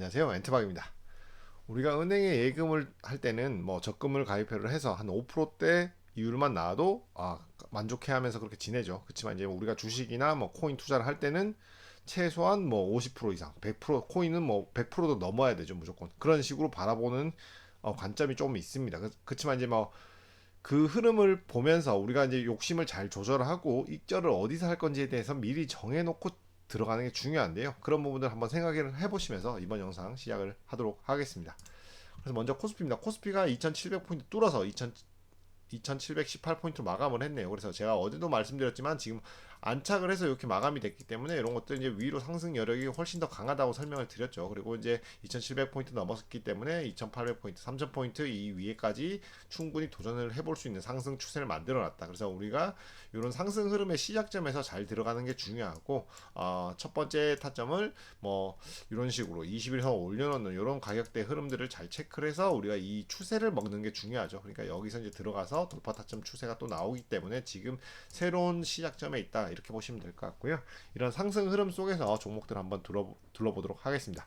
안녕하세요. 엔트박입니다. 우리가 은행에 예금을 할 때는 뭐 적금을 가입을 해서 한 5%대 이율만 나와도 아, 만족해 하면서 그렇게 지내죠. 그렇지만 이제 우리가 주식이나 뭐 코인 투자를 할 때는 최소한 뭐 50% 이상 100% 코인은 뭐 100%도 넘어야 되죠 무조건. 그런 식으로 바라보는 어, 관점이 조금 있습니다. 그- 그렇지만 이제 뭐 그 흐름을 보면서 우리가 이제 욕심을 잘 조절하고 익절을 어디서 할 건지에 대해서 미리 정해놓고 들어가는 게 중요한데요. 그런 부분들 한번 생각을 해보시면서 이번 영상 시작을 하도록 하겠습니다. 그래서 먼저 코스피입니다. 코스피가 2,700포인트 뚫어서 2,000, 2,718포인트 마감을 했네요. 그래서 제가 어제도 말씀드렸지만 지금 안착을 해서 이렇게 마감이 됐기 때문에 이런 것들 이제 위로 상승 여력이 훨씬 더 강하다고 설명을 드렸죠. 그리고 이제 2,700포인트 넘었기 때문에 2,800포인트, 3,000포인트 이 위에까지 충분히 도전을 해볼 수 있는 상승 추세를 만들어 놨다. 그래서 우리가 이런 상승 흐름의 시작점에서 잘 들어가는 게 중요하고 어, 첫 번째 타점을 뭐 이런 식으로 20일선 올려놓는 이런 가격대 흐름들을 잘 체크를 해서 우리가 이 추세를 먹는 게 중요하죠. 그러니까 여기서 이제 들어가서 돌파 타점 추세가 또 나오기 때문에 지금 새로운 시작점에 있다 이렇게 보시면 될 것 같고요. 이런 상승 흐름 속에서 종목들 한번 둘러, 둘러보도록 하겠습니다.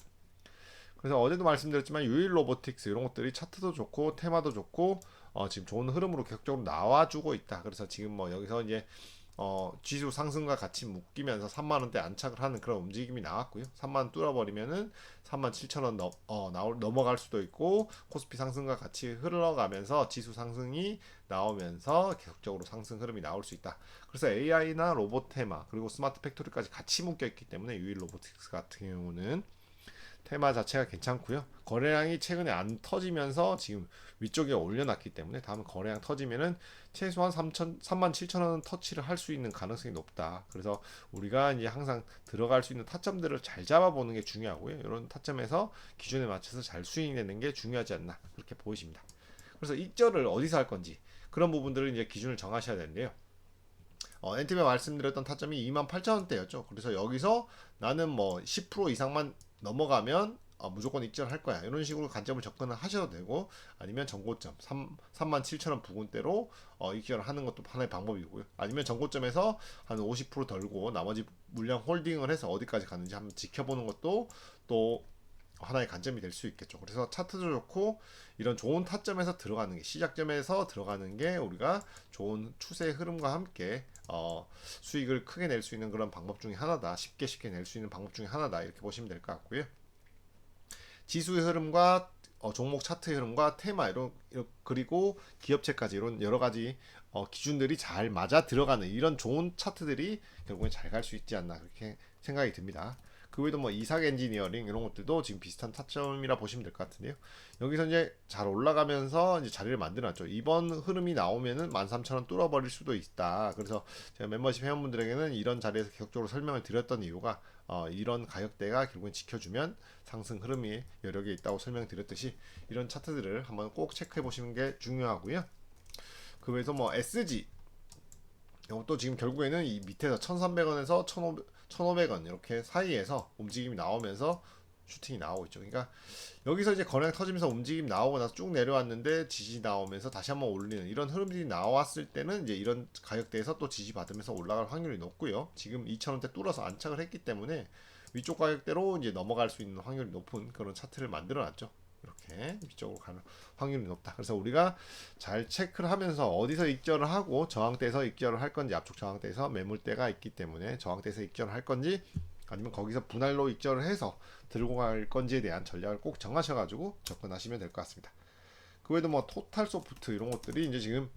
그래서 어제도 말씀드렸지만 유일 로보틱스 이런 것들이 차트도 좋고 테마도 좋고 어, 지금 좋은 흐름으로 계속적으로 나와주고 있다. 그래서 지금 뭐 여기서 이제 어, 지수 상승과 같이 묶이면서 3만 원대 안착을 하는 그런 움직임이 나왔고요. 3만 원 뚫어버리면은 3만 7천 원 넘, 어, 나올, 넘어갈 수도 있고 코스피 상승과 같이 흘러가면서 지수 상승이 나오면서 계속적으로 상승 흐름이 나올 수 있다. 그래서 AI나 로봇 테마 그리고 스마트 팩토리까지 같이 묶여 있기 때문에 유일 로보틱스 같은 경우는 테마 자체가 괜찮고요. 거래량이 최근에 안 터지면서 지금 위쪽에 올려놨기 때문에 다음 거래량 터지면은 최소한 3천, 3만 7천 원 터치를 할 수 있는 가능성이 높다. 그래서 우리가 이제 항상 들어갈 수 있는 타점들을 잘 잡아보는 게 중요하고요. 이런 타점에서 기준에 맞춰서 잘 스윙되는 게 중요하지 않나 그렇게 보이십니다. 그래서 익절을 어디서 할 건지 그런 부분들을 이제 기준을 정하셔야 되는데요. 어, 엔팀에 말씀드렸던 타점이 28,000원대였죠. 그래서 여기서 나는 뭐 10% 이상만 넘어가면 어, 무조건 익절할 거야. 이런 식으로 관점을 접근을 하셔도 되고 아니면 전고점 3, 37,000원 부근대로 어, 익절을 하는 것도 하나의 방법이고요. 아니면 전고점에서 한 50% 덜고 나머지 물량 홀딩을 해서 어디까지 가는지 한번 지켜보는 것도 또 하나의 관점이 될 수 있겠죠. 그래서 차트도 좋고 이런 좋은 타점에서 들어가는 게 시작점에서 들어가는 게 우리가 좋은 추세 흐름과 함께 어, 수익을 크게 낼 수 있는 그런 방법 중에 하나다. 쉽게 쉽게 낼 수 있는 방법 중에 하나다. 이렇게 보시면 될 것 같고요. 지수의 흐름과 어, 종목 차트의 흐름과 테마 이런, 이런 그리고 기업체까지 이런 여러 가지 어, 기준들이 잘 맞아 들어가는 이런 좋은 차트들이 결국엔 잘 갈 수 있지 않나 그렇게 생각이 듭니다. 그 외에도 뭐 이삭 엔지니어링 이런 것들도 지금 비슷한 타점이라 보시면 될 것 같은데요. 여기서 이제 잘 올라가면서 이제 자리를 만들어놨죠. 이번 흐름이 나오면은 13,000원 뚫어버릴 수도 있다. 그래서 제가 멤버십 회원분들에게는 이런 자리에서 계속적으로 설명을 드렸던 이유가 어, 이런 가격대가 결국엔 지켜주면 상승 흐름이 여력에 있다고 설명드렸듯이 이런 차트들을 한번 꼭 체크해 보시는 게 중요하고요. 그 외에서 뭐 SG 이것도 지금 결국에는 이 밑에서 1,300원에서 1,500, 1,500원 이렇게 사이에서 움직임이 나오면서 슈팅이 나오고 있죠. 그러니까 여기서 이제 거래량 터지면서 움직임 나오고 나서 쭉 내려왔는데 지지 나오면서 다시 한번 올리는 이런 흐름들이 나왔을 때는 이제 이런 가격대에서 또 지지 받으면서 올라갈 확률이 높고요. 지금 2,000원대 뚫어서 안착을 했기 때문에 위쪽 가격대로 이제 넘어갈 수 있는 확률이 높은 그런 차트를 만들어 놨죠. 이렇게 위쪽으로 가는 확률이 높다. 그래서 우리가 잘 체크를 하면서 어디서 익절을 하고 저항대에서 익절을 할 건지 앞쪽 저항대에서 매물대가 있기 때문에 저항대에서 익절을 할 건지 아니면 거기서 분할로 익절을 해서 들고 갈 건지에 대한 전략을 꼭 정하셔가지고 접근하시면 될 것 같습니다. 그 외에도 뭐 토탈 소프트 이런 것들이 이제 지금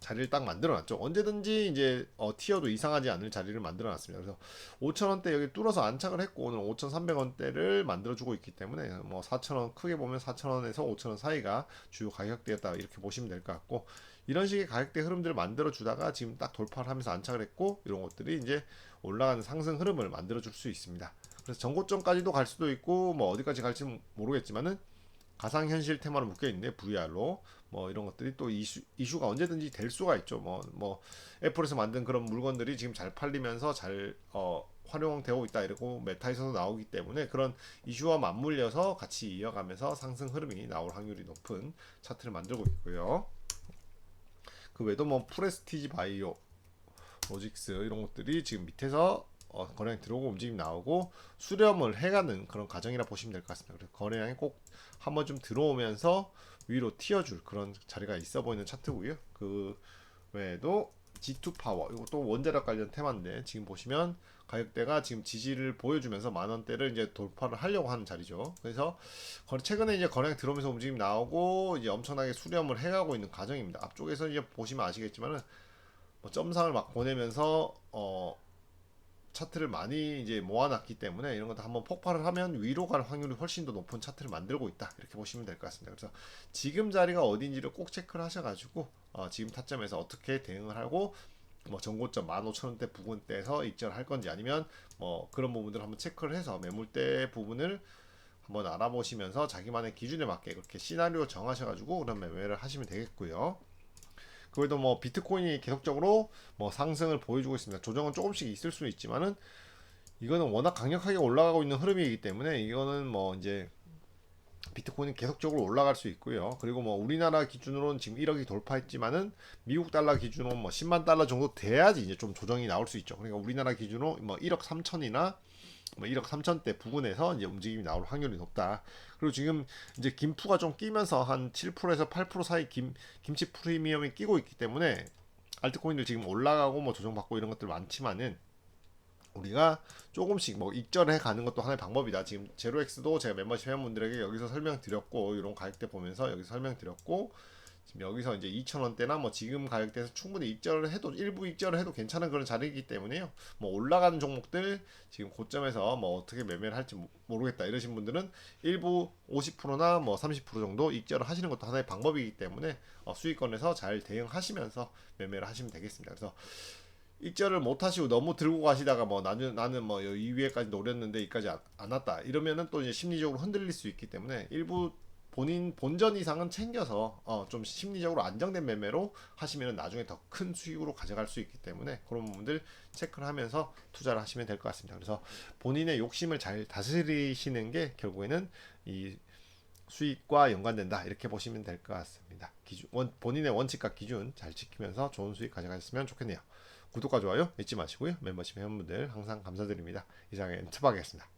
자리를 딱 만들어놨죠. 언제든지 이제 어, 티어도 이상하지 않을 자리를 만들어놨습니다. 그래서 5,000원대 여기 뚫어서 안착을 했고 오늘 5,300원대를 만들어주고 있기 때문에 뭐 4,000원 크게 보면 4,000원에서 5,000원 사이가 주요 가격대였다 이렇게 보시면 될 것 같고 이런 식의 가격대 흐름들을 만들어 주다가 지금 딱 돌파를 하면서 안착을 했고 이런 것들이 이제 올라가는 상승 흐름을 만들어 줄 수 있습니다. 그래서 전고점까지도 갈 수도 있고 뭐 어디까지 갈지 모르겠지만은 가상현실 테마로 묶여 있는데 VR로 뭐 이런 것들이 또 이슈 이슈가 언제든지 될 수가 있죠. 뭐뭐 애플에서 만든 그런 물건들이 지금 잘 팔리면서 잘 어, 활용되고 있다 이러고 메타에서도 나오기 때문에 그런 이슈와 맞물려서 같이 이어가면서 상승 흐름이 나올 확률이 높은 차트를 만들고 있고요. 그 외에도 뭐 프레스티지 바이오, 로직스 이런 것들이 지금 밑에서 어, 거래량 들어오고 움직임 나오고 수렴을 해가는 그런 과정이라 보시면 될 것 같습니다. 그래서 거래량이 꼭 한번 좀 들어오면서 위로 튀어줄 그런 자리가 있어 보이는 차트고요. 그 외에도 G2 파워 이것도 원자력 관련 테마인데 지금 보시면 가격대가 지금 지지를 보여주면서 만 원대를 이제 돌파를 하려고 하는 자리죠. 그래서 최근에 이제 거래량 들어오면서 움직임 나오고 이제 엄청나게 수렴을 해가고 있는 과정입니다. 앞쪽에서 이제 보시면 아시겠지만은 뭐 점상을 막 보내면서 어 차트를 많이 이제 모아놨기 때문에 이런 것도 한번 폭발을 하면 위로 갈 확률이 훨씬 더 높은 차트를 만들고 있다 이렇게 보시면 될 것 같습니다. 그래서 지금 자리가 어딘지를 꼭 체크를 하셔가지고 어, 지금 타점에서 어떻게 대응을 하고 뭐 전고점 15,000원대 부근대에서 입절할 건지 아니면 뭐 그런 부분들을 한번 체크를 해서 매물대 부분을 한번 알아보시면서 자기만의 기준에 맞게 그렇게 시나리오 정하셔가지고 그런 매매를 하시면 되겠고요. 그래도 뭐 비트코인이 계속적으로 뭐 상승을 보여주고 있습니다. 조정은 조금씩 있을 수는 있지만은 이거는 워낙 강력하게 올라가고 있는 흐름이기 때문에 이거는 뭐 이제 비트코인이 계속적으로 올라갈 수 있고요. 그리고 뭐 우리나라 기준으로는 지금 1억이 돌파했지만은 미국 달러 기준으로 뭐 10만 달러 정도 돼야지 이제 좀 조정이 나올 수 있죠. 그러니까 우리나라 기준으로 뭐 1억 3천이나 뭐 1억 3천대 부근에서 이제 움직임이 나올 확률이 높다. 그리고 지금 이제 김푸가 좀 끼면서 한 7%에서 8% 사이 김 김치 프리미엄이 끼고 있기 때문에 알트코인들 지금 올라가고 뭐 조정받고 이런 것들 많지만은 우리가 조금씩 뭐 익절해 가는 것도 하나의 방법이다. 지금 제로엑스도 제가 멤버십 회원분들에게 여기서 설명드렸고 이런 가격대 보면서 여기서 설명드렸고 지금 여기서 이제 2,000원대나 뭐 지금 가격대에서 충분히 익절을 해도 일부 익절을 해도 괜찮은 그런 자리이기 때문에요. 뭐 올라가는 종목들 지금 고점에서 뭐 어떻게 매매를 할지 모- 모르겠다 이러신 분들은 일부 50%나 뭐 30% 정도 익절을 하시는 것도 하나의 방법이기 때문에 어, 수익권에서 잘 대응하시면서 매매를 하시면 되겠습니다. 그래서 익절을 못 하시고 너무 들고 가시다가 뭐 나는 나는 뭐 이 위에까지 노렸는데 이까지 안, 안 왔다 이러면은 또 이제 심리적으로 흔들릴 수 있기 때문에 일부 본인 본전 이상은 챙겨서 어, 좀 심리적으로 안정된 매매로 하시면 나중에 더 큰 수익으로 가져갈 수 있기 때문에 그런 부분들 체크를 하면서 투자를 하시면 될 것 같습니다. 그래서 본인의 욕심을 잘 다스리시는 게 결국에는 이 수익과 연관된다 이렇게 보시면 될 것 같습니다. 기준 원, 본인의 원칙과 기준 잘 지키면서 좋은 수익 가져가셨으면 좋겠네요. 구독과 좋아요 잊지 마시고요. 멤버십 회원분들 항상 감사드립니다. 이상의 투박이었습니다.